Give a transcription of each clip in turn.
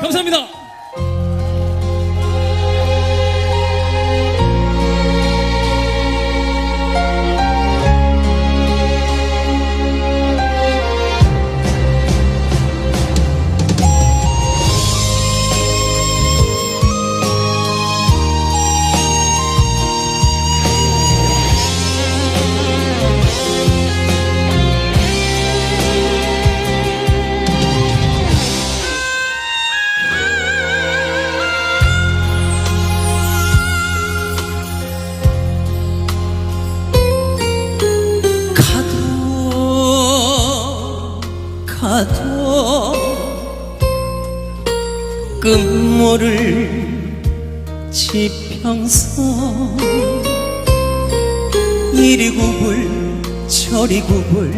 감사합니다. 가도 끝모를 지평선 이리 구불 저리 구불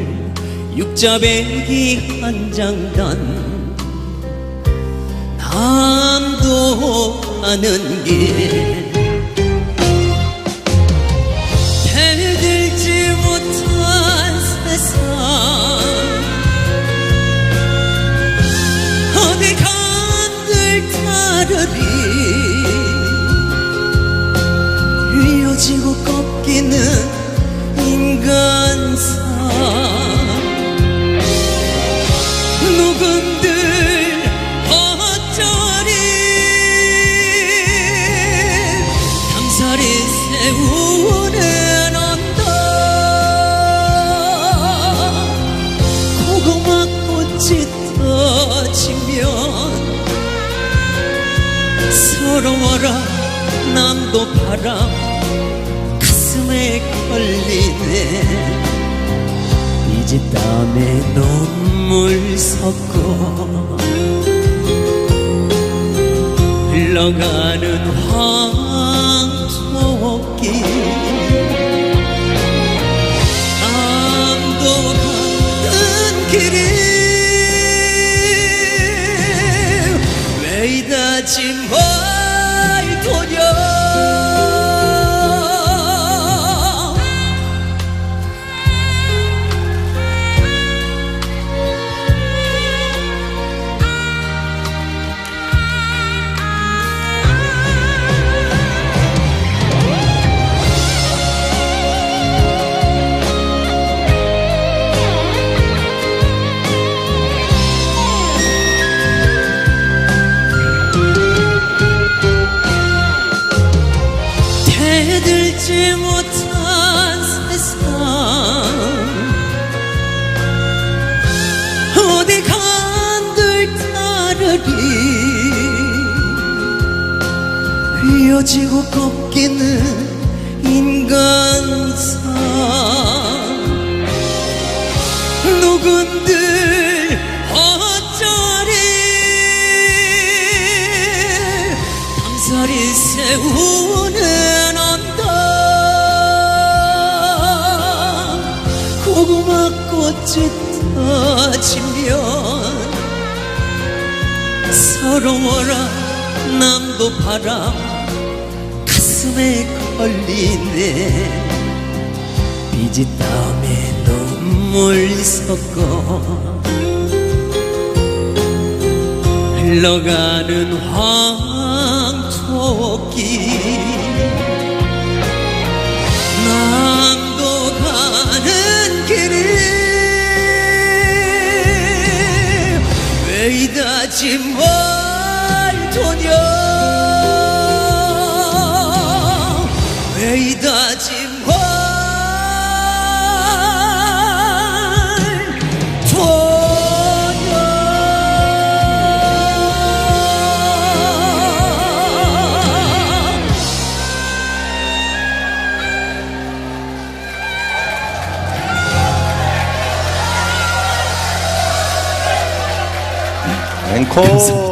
육자배기 한 장단 남도 가는 길 따르리 휘어지고 꺾이는 인간상. 누군들 어쩌리 당사리 세우는 언덕 고구마 꽃이 터지면 서러워라 남도 바람 가슴에 걸리네. 이제 땀에 눈물 섞어 흘러가는 황토길 왜 이다 대들지 못한 세상. 어디 간들 따르리. 휘어지고 꺾이는 인간상 누군들 어쩌리. 방사리 세우 꽃이 터지면 서러워라 남도 바람 가슴에 걸리네. 비지 땀에 눈물 섞어 흘러가는 황토길 왜 이다지 말도냐. 왜 이다지 and cold.